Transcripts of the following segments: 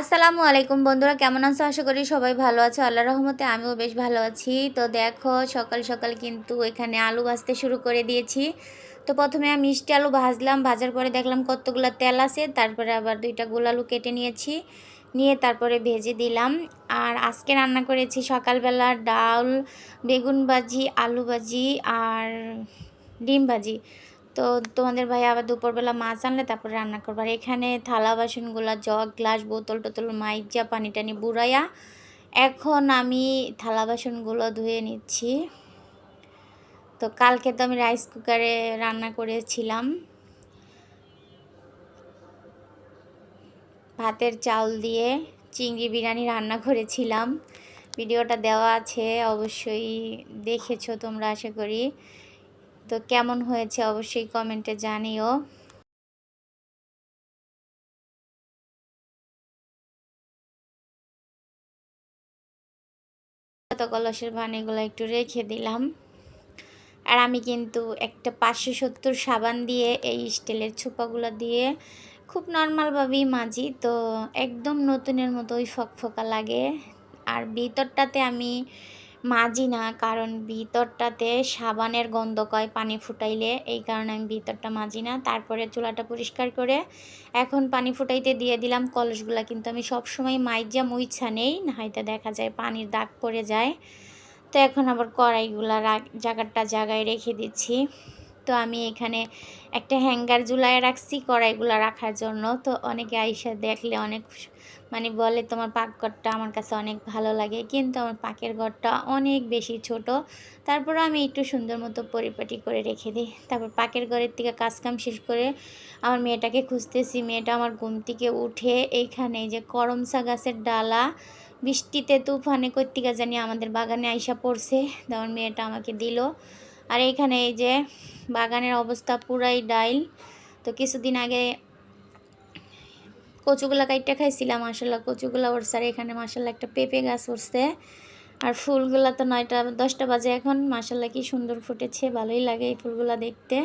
আসসালামু আলাইকুম বন্ধুরা, কেমন আছো? আশা করি সবাই ভালো আছো। আল্লাহ রহমতে আমিও বেশ ভালো আছি। তো দেখো, সকাল সকাল কিন্তু এখানে আলু ভাজতে শুরু করে দিয়েছি। তো প্রথমে আমি মিষ্টি আলু ভাজলাম। ভাজার পরে দেখলাম কতগুলো তেল আছে। তারপরে আবার দুইটা গোল আলু কেটে নিয়েছি। নিয়ে তারপরে ভেজে দিলাম। আর আজকে রান্না করেছি সকালবেলা ডাল, বেগুন ভাজি, আলু ভাজি আর ডিম ভাজি। তো তোমাদের ভাই আবার দুপুরবেলা মাছ আনলে তারপরে রান্না করব। আর এখানে থালা বাসনগুলো, জগ, গ্লাস, বোতল টোতল মাইজা পানি টানি বুড়াইয়া, এখন আমি থালা বাসনগুলো ধুয়ে নিচ্ছি। তো কালকে তো আমি রাইস কুকারে রান্না করেছিলাম। ভাতের চাউল দিয়ে চিংড়ি বিরিয়ানি রান্না করেছিলাম। ভিডিওটা দেওয়া আছে, অবশ্যই দেখেছ তোমরা, আশা করি। তো কেমন হয়েছে অবশ্যই কমেন্টে জানিও। কলসের পানিগুলো একটু রেখে দিলাম। আর আমি কিন্তু একটা পাঁচশো সত্তর সাবান দিয়ে এই স্টিলের ছোপাগুলো দিয়ে খুব নর্মালভাবেই মাজি, তো একদম নতুনের মতো ওই ফকফকা লাগে। আর ভিতরটাতে আমি মাজি না, কারণ ভিতরটাতে সাবানের গন্ধ কয় পানি ফুটাইলে, এই কারণে আমি ভিতরটা মাজি না। তারপরে চুলাটা পরিষ্কার করে এখন পানি ফুটাইতে দিয়ে দিলাম কলসগুলা, কিন্তু আমি সবসময় মাইজা মুইছা নেই হয়তো দেখা যায় পানির দাগ পড়ে যায়। তো এখন আবার কড়াইগুলা জায়গাটা জায়গায় রেখে দিচ্ছি। তো আমি এখানে একটা হ্যাঙ্গার ঝুলায় রাখছি কড়াইগুলো রাখার জন্য। তো অনেকে আইসা দেখলে অনেক মানে বলে, তোমার পাকঘরটা আমার কাছে অনেক ভালো লাগে। কিন্তু আমার পাকের ঘরটা অনেক বেশি ছোট। তারপর আমি একটু সুন্দর মতো পরিপাটি করে রেখে দিই। তারপর পাকের ঘরের থেকে কাজকাম শেষ করে আমার মেয়েটাকে খুঁজতেছি। মেয়েটা আমার ঘুম থেকে উঠে এইখানে যে করমসা গাছের ডালা, বৃষ্টিতে তুফানে কর্তিকা জানি আমাদের বাগানে আইসা পড়ছে। তখন মেয়েটা আমাকে দিল। আর এইখানে এই যে বাগানের অবস্থা পুরাই ডাইল। তো কিছুদিন আগে কচুগুলা কাইটটা খাইছিলাম মাসাল্লাহ কচুগুলা উঠছে আর এখানে মাসাল্লাহ একটা পেঁপে গাছ উঠছে। আর ফুলগুলা তো নয়টা, দশটা বাজে এখন মাসাল্লাহ কি সুন্দর ফুটেছে, ভালোই লাগে এই ফুলগুলা দেখতে।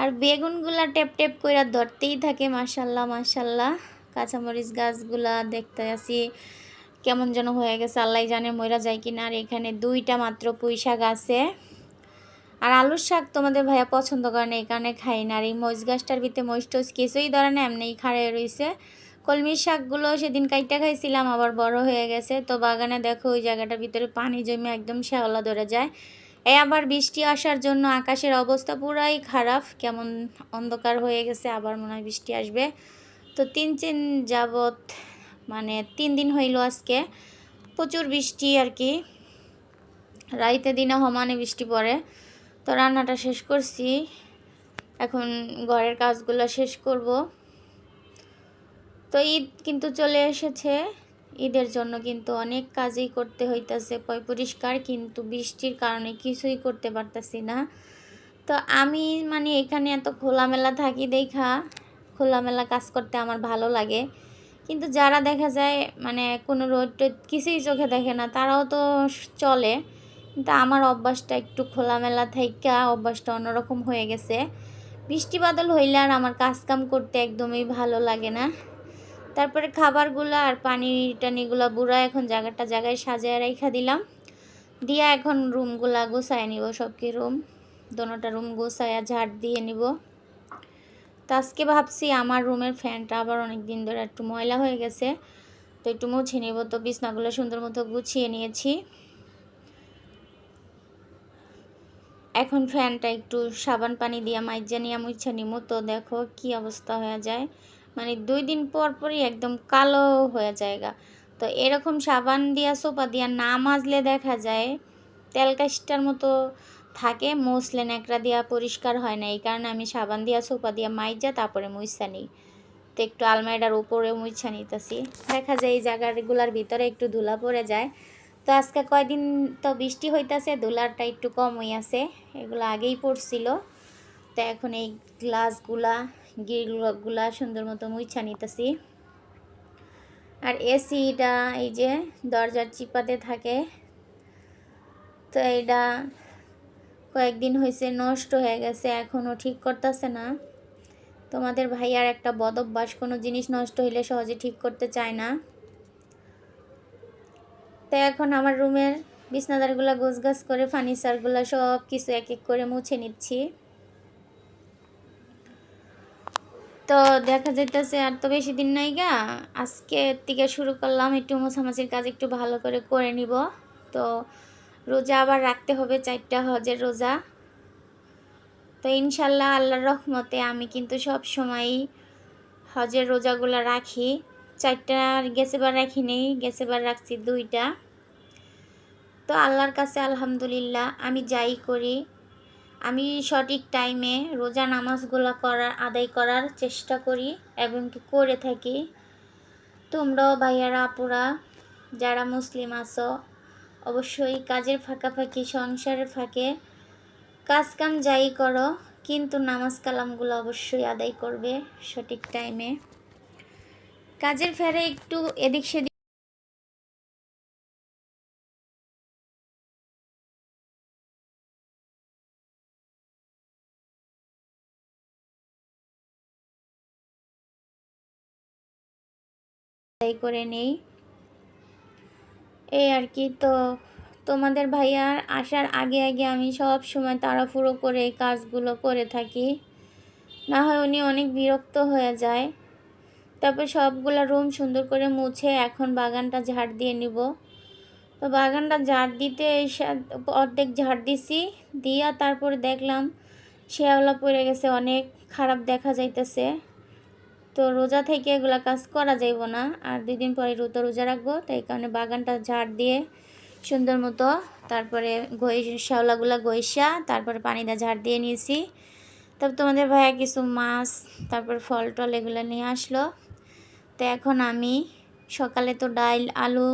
আর বেগুনগুলা টেপ টেপ করে ধরতেই থাকে মাসাল্লাহ মাসাল্লাহ কাঁচামরিচ গাছগুলা দেখতে আসি, কেমন যেন হয়ে গেছে, আল্লাহ জানে ময়রা যায় কিনা। আর এখানে দুইটা মাত্র পুঁই শাক আছে। আর আলুর শাক তোমাদের ভাইয়া পছন্দ করে না, এই কারণে খাই না। আর এই মরিচ গাছটার ভিতরে মরিচ টস কিছুই ধরে না এমনি খাড়ে রয়েছে কলমির শাকগুলো সেদিন কাইটা খাইছিলাম, আবার বড় হয়ে গেছে। তো বাগানে দেখো, ওই জায়গাটার ভিতরে পানি জমে একদম শ্যাওলা ধরে যায়। এই আবার বৃষ্টি আসার জন্য আকাশের অবস্থা পুরাই খারাপ, কেমন অন্ধকার হয়ে গেছে, আবার মনে হয় বৃষ্টি আসবে। তো তিন তিন যাবৎ মানে তিন দিন হইল আজকে, প্রচুর বৃষ্টি আর কি। রাইতে দিনে সমানে বৃষ্টি পড়ে। তো রান্নাটা শেষ করছি। এখন ঘরের কাজগুলো শেষ করব। তো ঈদ কিন্তু চলে এসেছে। ঈদের জন্য কিন্তু অনেক কাজই করতে হইতেছে, পয় পরিষ্কার কিন্তু বৃষ্টির কারণে কিছুই করতে পারতেছি না। তো আমি মানে এখানে এত খোলামেলা থাকি দেখা, খোলামেলা কাজ করতে আমার ভালো লাগে। কিন্তু যারা দেখা যায় মানে কোনো রোদ টোদ কিছুই চোখে দেখে না, তারাও তো চলে। কিন্তু আমার অভ্যাসটা একটু খোলামেলা থাইকা অভ্যাসটা অন্যরকম হয়ে গেছে। বৃষ্টি বাদল হইলে আর আমার কাজকাম করতে একদমই ভালো লাগে না। তারপরে খাবারগুলো আর পানি টানিগুলো বুড়া এখন জায়গাটা জায়গায় সাজায় রেখা দিলাম। দিয়া এখন রুমগুলা গোছায় নিব সব কি রুম। দোনোটা রুম গোছায়া ঝাড় দিয়ে নিব। তো আজকে ভাবছি আমার রুমের ফ্যানটা আবার অনেক দিন ধরে একটু ময়লা হয়ে গেছে, তো একটু মুছে নিব। তো বিছনাগুলো সুন্দর মতো গুছিয়ে নিয়েছি। এখন ফ্যানটা একটু সাবান পানি দিয়ে মাইজা নিয়ে মুছা নিমো। তো দেখো কি অবস্থা হয়ে যায়। মানে দুই দিন পর পরই একদম কালো হয়ে যায়গা। তো এরকম সাবান দিয়া সোপা দিয়া না মাজলে দেখা যায়, তেল কাশটার মতো থাকে মুসলে ন্যাকড়া দিয়া পরিষ্কার হয় না। এই কারণে আমি সাবান দিয়া সোপা দিয়া মাইজা, তারপরে মুইসা নিই। তো একটু আলমারিটার উপরে মুইছা নিতেছি। দেখা যায় এই জায়গাগুলার ভিতরে একটু ধুলা পড়ে যায়। তো আজকে কয়দিন তো বৃষ্টি হইতাছে, দোলারটা একটু কম আছে, এগুলো আগেই পড়ছিল। তো এখন এই গ্লাসগুলা, গিরগুলা সুন্দর মতো মুইছা নিতেছি। আর এসিটা এই যে দরজার চিপাতে থাকে, তো এটা কয়েকদিন হয়েছে নষ্ট হয়ে গেছে এখনও ঠিক করতেছে না। তোমাদের ভাইয়ার একটা বদ অভ্যাস, কোনো জিনিস নষ্ট হইলে সহজে ঠিক করতে চায় না। তো এখন আমার রুমের বিছনাদারগুলো গোছগাছ করে, ফার্নিচারগুলো সব কিছু এক এক করে মুছে নিচ্ছি। তো দেখা যাইতেছে আর তো বেশি দিন নাই গা, আজকে থেকে শুরু করলাম একটু মোছামাছির কাজ একটু ভালো করে করে নিব। তো রোজা আবার রাখতে হবে চারটা হজের রোজা। তো ইনশাল্লাহ আল্লাহর রহমতে আমি কিন্তু সব সময়ই হজের রোজাগুলো রাখি। চারটা গেছেবার রাখি নেই গেছেবার রাখছি দুইটা। তো আল্লাহর কাছে আলহামদুলিল্লাহ, আমি যাই করি। আমি সঠিক টাইমে রোজা নামাজগুলো করার, আদায় করার চেষ্টা করি এবং কি করে থাকি। তোমরাও ভাইয়ারা, আপুরা, যারা মুসলিম আছো, অবশ্যই কাজের ফাঁকাফাঁকি সংসারের ফাঁকে কাজ কাম যাই করো, কিন্তু নামাজ কালামগুলো অবশ্যই আদায় করবে সঠিক টাইমে কাজের ফেরে একটু এদিক সেদিক করে নেই। এই আর কি, তো তোমাদের ভাইয়ার আসার আগে আগে আমি সব সময় তাড়াহুড়ো করে কাজগুলো করে থাকি। না হয় উনি অনেক বিরক্ত হয়ে যায়। তারপর সবগুলা রুম সুন্দর করে মুছে এখন বাগানটা ঝাড় দিয়ে নিব। তো বাগানটা ঝাড় দিতে অর্ধেক ঝাড় দিছি, দিয়া তারপরে দেখলাম শেয়াওলা পড়ে গেছে, অনেক খারাপ দেখা যাইতেছে। তো রোজা থেকে এগুলো কাজ করা যাইব না, আর দুই দিন পরে রোজা রোজা রাখব, তাই কারণে বাগানটা ঝাড় দিয়ে সুন্দর মতো তারপরে গই শ্যাওলাগুলো গইসা, তারপরে পানি দিয়ে ঝাড় দিয়ে নিয়েছি। তারপর তোমাদের ভাইয়া কিছু মাছ, তারপর ফল টল এগুলো নিয়ে আসলো। তো এখন আমি সকালে তো ডাইল, আলু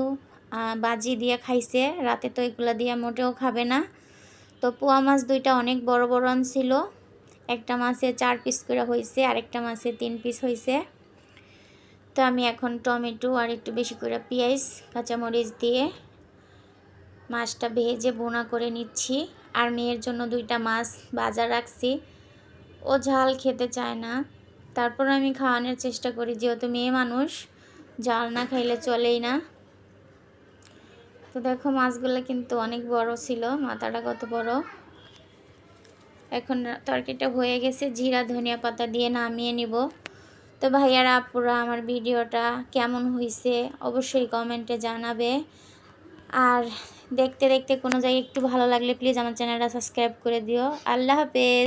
বাজি দিয়ে খাইছে। রাতে তো এগুলো দিয়ে মোটেও খাবে না। তো পোয়া মাছ দুইটা অনেক বড় বড় ছিল একটা মাছে চার পিস করে হয়েছে আরেকটা মাছে তিন পিস হয়েছে তো আমি এখন টমেটো আর একটু বেশি করে পেঁয়াজ, কাঁচামরিচ দিয়ে মাছটা ভেজে বোনা করে নিচ্ছি। আর মেয়ের জন্য দুইটা মাছ বাজার রাখছি। ও ঝাল খেতে চায় না। তারপর আমি খাওয়ানোর চেষ্টা করি, যেহেতু মেয়ে মানুষ, জাল না খাইলে চলেই না। তো দেখো মাছগুলো কিন্তু অনেক বড় ছিল, মাথাটা কত বড়। এখন তরকারিটা হয়ে গেছে, জিরা, ধনিয়া পাতা দিয়ে নামিয়ে নিব। তো ভাইয়ারা, আপুরা, আমার ভিডিওটা কেমন হয়েছে অবশ্যই কমেন্টে জানাবে। আর দেখতে দেখতে কোনো জায়গায় একটু ভালো লাগলে প্লিজ আমার চ্যানেলটা সাবস্ক্রাইব করে দিও। আল্লাহ হাফেজ।